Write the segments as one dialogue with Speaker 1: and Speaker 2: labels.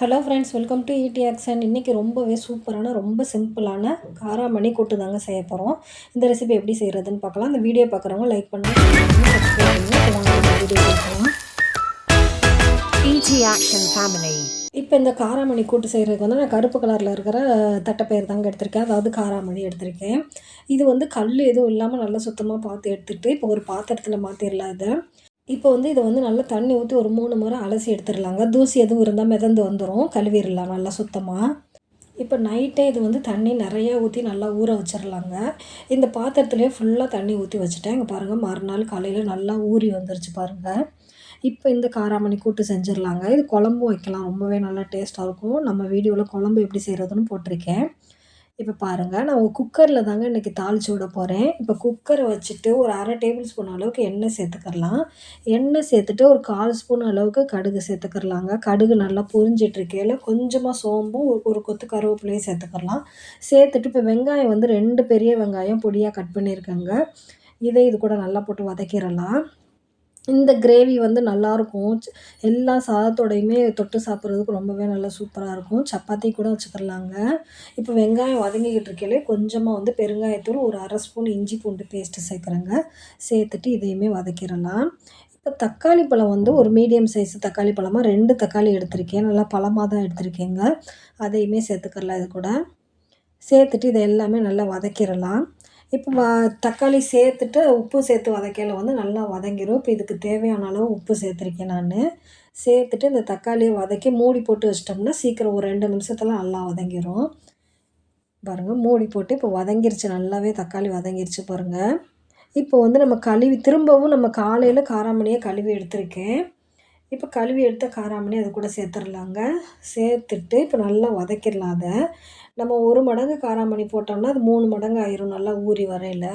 Speaker 1: Hello friends welcome to ED action இன்றைக்கி ரொம்பவே சூப்பரான ரொம்ப சிம்பிளான காராமணி கூட்டு தாங்க செய்ய போகிறோம் இந்த ரெசிபி எப்படி செய்கிறதுன்னு பார்க்கலாம். இந்த வீடியோ பார்க்குறவங்க லைக் பண்ணுங்கள். இப்போ இந்த காராமணி கூட்டு செய்கிறதுக்கு வந்து நான் கருப்பு கலரில் இருக்கிற தட்டைப்பயிர் தாங்க எடுத்திருக்கேன். அதாவது காராமணி எடுத்திருக்கேன். இது வந்து கல் எதுவும் இல்லாமல் நல்லா சுத்தமாக பார்த்து எடுத்துகிட்டு இப்போ ஒரு பாத்திரத்தில் மாற்றிடலாம் இதை. இப்போ வந்து இதை வந்து நல்லா தண்ணி ஊற்றி ஒரு மூணு முறை அலசி எடுத்துடலாங்க. தூசி எதுவும் இருந்தால் மிதந்து வந்துடும் கழுவிடலாம் நல்லா சுத்தமாக இப்போ நைட்டே இது வந்து தண்ணி நிறையா ஊற்றி நல்லா ஊற வச்சிடலாங்க. இந்த பாத்திரத்துலேயே ஃபுல்லாக தண்ணி ஊற்றி வச்சுட்டேன். இங்கே பாருங்கள் மறுநாள் காலையில் நல்லா ஊறி வந்துருச்சு பாருங்கள் இப்போ இந்த காராமணி கூட்டு செஞ்சிடலாங்க. இது குழம்பும் வைக்கலாம். ரொம்பவே நல்லா டேஸ்ட்டாக இருக்கும். நம்ம வீடியோவில் குழம்பு எப்படி செய்கிறதுன்னு போட்டிருக்கேன். இப்போ பாருங்கள் நான் குக்கரில் தாங்க இன்றைக்கி தாளித்து விட போகிறேன் இப்போ குக்கரை வச்சுட்டு ஒரு அரை டேபிள் ஸ்பூன் அளவுக்கு எண்ணெய் சேர்த்துக்கிறலாம். எண்ணெய் சேர்த்துட்டு ஒரு கால் ஸ்பூன் அளவுக்கு கடுகு சேர்த்துக்கிறலாங்க. கடுகு நல்லா பொரிஞ்சிட்ருக்கையில் கொஞ்சமாக சோம்பும் ஒரு- ஒரு கொத்து கருவேப்பிலையும் சேர்த்துக்கிறலாம். சேர்த்துட்டு இப்போ வெங்காயம் வந்து ரெண்டு பெரிய வெங்காயம் பொடியாக கட் பண்ணியிருக்கேங்க. இதை இது கூட நல்லா போட்டு வதக்கிடலாம் இந்த கிரேவி வந்து நல்லாயிருக்கும் எல்லா சாதத்தோடையுமே தொட்டு சாப்பிட்றதுக்கு ரொம்பவே நல்லா சூப்பராக இருக்கும். சப்பாத்தி கூட வச்சுக்கிறலாங்க இப்போ வெங்காயம் வதங்கிக்கிட்டு இருக்கையிலே கொஞ்சமாக வந்து பெருங்காயத்தூள் ஒரு அரை ஸ்பூன் இஞ்சி பூண்டு பேஸ்ட்டு சேர்க்குறேங்க. சேர்த்துட்டு இதையுமே வதக்கிடலாம். இப்போ தக்காளி பழம் வந்து ஒரு மீடியம் சைஸ் தக்காளி பழமாக ரெண்டு தக்காளி எடுத்திருக்கேன். நல்லா பழமாக தான் எடுத்திருக்கேங்க. அதையுமே சேர்த்துக்கிறலாம் இது கூட. சேர்த்துட்டு இதை எல்லாமே நல்லா வதக்கிடலாம். இப்போ தக்காளி சேர்த்துட்டு உப்பு சேர்த்து வதக்கையில் வந்து நல்லா வதங்கிடும் இப்போ இதுக்கு தேவையான அளவு உப்பு சேர்த்துருக்கேன் நான். சேர்த்துட்டு இந்த தக்காளியை வதக்கி மூடி போட்டு வச்சிட்டோம்னா சீக்கிரம் ஒரு ரெண்டு நிமிஷத்தில் நல்லா வதங்கிரும். பாருங்கள் மூடி போட்டு இப்போ வதங்கிருச்சு. நல்லாவே தக்காளி வதங்கிருச்சு பாருங்கள் இப்போ வந்து நம்ம கழுவி திரும்பவும் நம்ம காலையில் காராமணியை கழுவி எடுத்திருக்கேன். இப்போ கழுவி எடுத்த காராமணி அது கூட சேர்த்துடலாங்க சேர்த்துட்டு இப்போ நல்லா வதக்கிடலாம் அதை. நம்ம ஒரு மடங்கு காராமணி போட்டோம்னா அது மூணு மடங்கு ஆயிரும் நல்லா ஊறி வரையில்.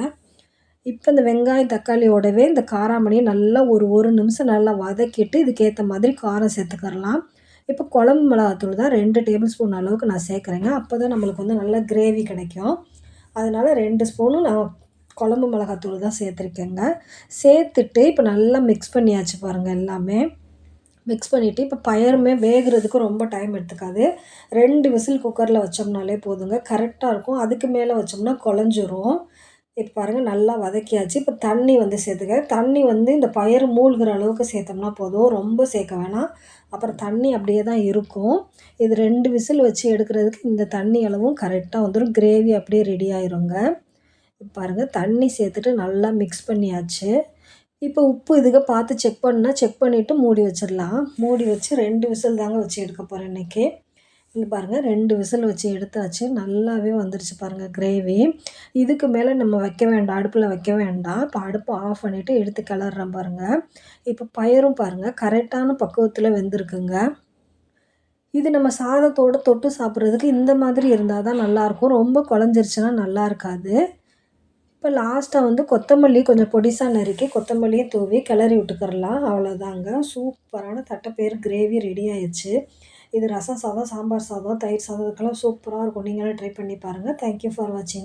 Speaker 1: இப்போ இந்த வெங்காயம் தக்காளியோடவே இந்த காராமணியை நல்லா ஒரு ஒரு நிமிஷம் நல்லா வதக்கிட்டு இதுக்கேற்ற மாதிரி காரம் சேர்த்துக்கரலாம். இப்போ குழம்பு மிளகாத்தூள் தான் ரெண்டு டேபிள் ஸ்பூன் அளவுக்கு நான் சேர்க்குறேங்க. அப்போ தான் நம்மளுக்கு வந்து நல்லா கிரேவி கிடைக்கும். அதனால் ரெண்டு ஸ்பூனும் நான் குழம்பு மிளகாத்தூள் தான் சேர்த்துருக்கேங்க. சேர்த்துட்டு இப்போ நல்லா மிக்ஸ் பண்ணியாச்சு பாருங்கள் எல்லாமே. மிக்ஸ் பண்ணிவிட்டு இப்போ பயருமே வேகிறதுக்கு ரொம்ப டைம் எடுத்துக்காது. ரெண்டு விசில் குக்கரில் வச்சோம்னாலே போதுங்க. கரெக்டாக இருக்கும். அதுக்கு மேலே வச்சோம்னா குழஞ்சிரும் இப்போ பாருங்கள் நல்லா வதக்கியாச்சு. இப்போ தண்ணி வந்து சேர்த்துக்க. தண்ணி வந்து இந்த பயிர் மூழ்கிற அளவுக்கு சேர்த்தோம்னா போதும். ரொம்ப சேர்க்க வேணாம். அப்புறம் தண்ணி அப்படியே தான் இருக்கும். இது ரெண்டு விசில் வச்சு எடுக்கிறதுக்கு இந்த தண்ணி அளவும் கரெக்டாக வந்துடும் கிரேவி அப்படியே ரெடி ஆயிருங்க. இப்போ பாருங்கள் தண்ணி சேர்த்துட்டு நல்லா மிக்ஸ் பண்ணியாச்சு. இப்போ உப்பு இதுக பார்த்து செக் பண்ணால் செக் பண்ணிவிட்டு மூடி வச்சிடலாம் மூடி வச்சு ரெண்டு விசில் தாங்க வச்சு எடுக்க போகிறேன் இன்றைக்கி இங்கே பாருங்கள் ரெண்டு விசில் வச்சு எடுத்தாச்சு. நல்லாவே வந்துருச்சு பாருங்கள் கிரேவி இதுக்கு மேலே நம்ம வைக்க வேண்டாம் அடுப்பில் வைக்க வேண்டாம். இப்போ அடுப்பை ஆஃப் பண்ணிவிட்டு எடுத்து கிளறேன் பாருங்கள் இப்போ பயரும் பாருங்கள் கரெக்டான பக்குவத்தில் வெந்திருக்குங்க. இது நம்ம சாதத்தோடு தொட்டு சாப்பிட்றதுக்கு இந்த மாதிரி இருந்தால் தான் நல்லாயிருக்கும் ரொம்ப குழஞ்சிருச்சுன்னா நல்லா இருக்காது. இப்போ லாஸ்ட்டாக வந்து கொத்தமல்லி கொஞ்சம் பொடிசாக நறுக்கி கொத்தமல்லியும் தூவி கிளறி விட்டுக்கிறலாம். அவ்வளோதாங்க சூப்பரான தட்டைப்பயிறு கிரேவி ரெடி ஆயிடுச்சு. இது ரசம் சாதம் சாம்பார் சாதம் தயிர் சாதம் இதுக்கெல்லாம் சூப்பராக இருக்கும். நீங்களும் ட்ரை பண்ணி பாருங்கள் தேங்க்யூ ஃபார் வாட்சிங்